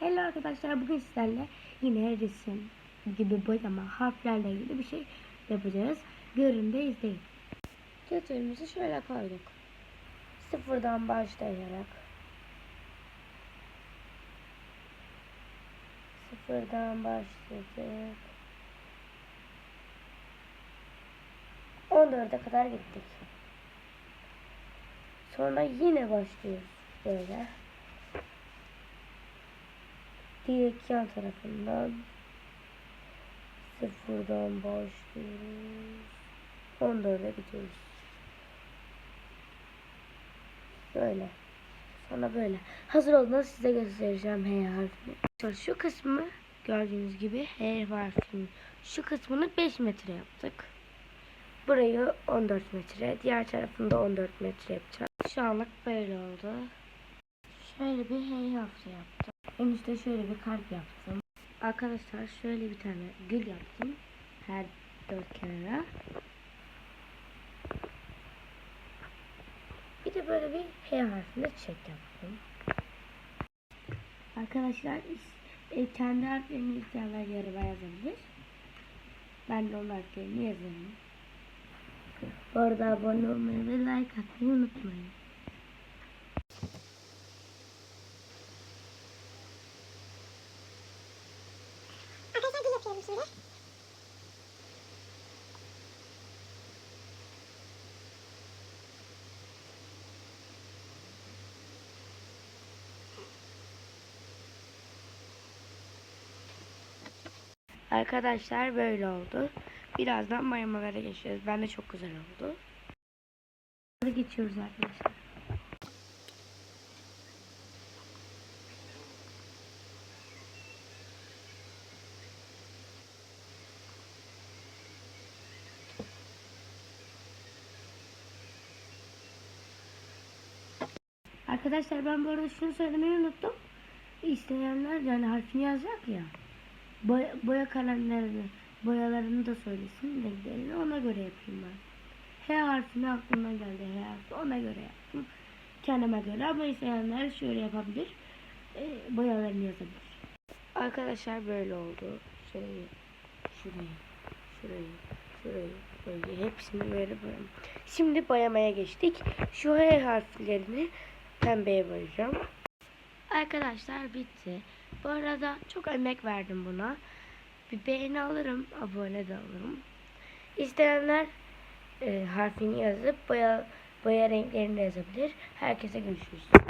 Hello arkadaşlar bugün sizlerle yine resim gibi boyama harflerle ilgili bir şey yapacağız. Görün de izleyin. Götürümüzü şöyle koyduk. Sıfırdan başlayarak sıfırdan başladık. 14'e kadar gittik. Sonra yine başlıyoruz böyle. Direkt yan tarafından sıfırdan başlıyoruz. 14'e gidiyoruz. Böyle. Sonra böyle. Hazır olduğunda size göstereceğim H harfini. Şu kısmı gördüğünüz gibi H harfinin şu kısmını 5 metre yaptık. Burayı 14 metre, diğer tarafını da 14 metre yapacağız. Şu anlık böyle oldu. Şöyle bir H harfi yaptım. En üstte şöyle bir kalp yaptım. Arkadaşlar şöyle bir tane gül yaptım. Her dört kenara. Bir de böyle bir H harfinde çiçek yaptım. Arkadaşlar e, kendi harflerini isteyenler yarıma yazabilir. Ben de onun harflerini yazarım. Bu arada abone olmayı ve like atmayı Şimdi. Arkadaşlar böyle oldu. Birazdan boyamalara geçiyoruz. Ben de çok güzel oldu. Hadi geçiyoruz arkadaşlar. Arkadaşlar ben bu arada şunu söylemeyi unuttum. İsteyenler yani harfini yazacak ya. Boya, boya kalemlerini, boyalarını da söylesin renklerini ona göre yapayım ben. H harfini aklımdan geldi H harfi ona göre yaptım. Kendime göre ama isteyenler şöyle yapabilir. E, boyalarını yazabilir. Arkadaşlar böyle oldu. Şurayı, şurayı, şurayı, şurayı, böyle hepsini böyle boyam. Şimdi boyamaya geçtik. Şu H harflerini pembeye boyayacağım. Arkadaşlar bitti. Bu arada çok emek verdim buna. Bir beğeni alırım, abone de alırım. İsteyenler e, harfini yazıp boya, boya renklerini yazabilir. Herkese görüşürüz.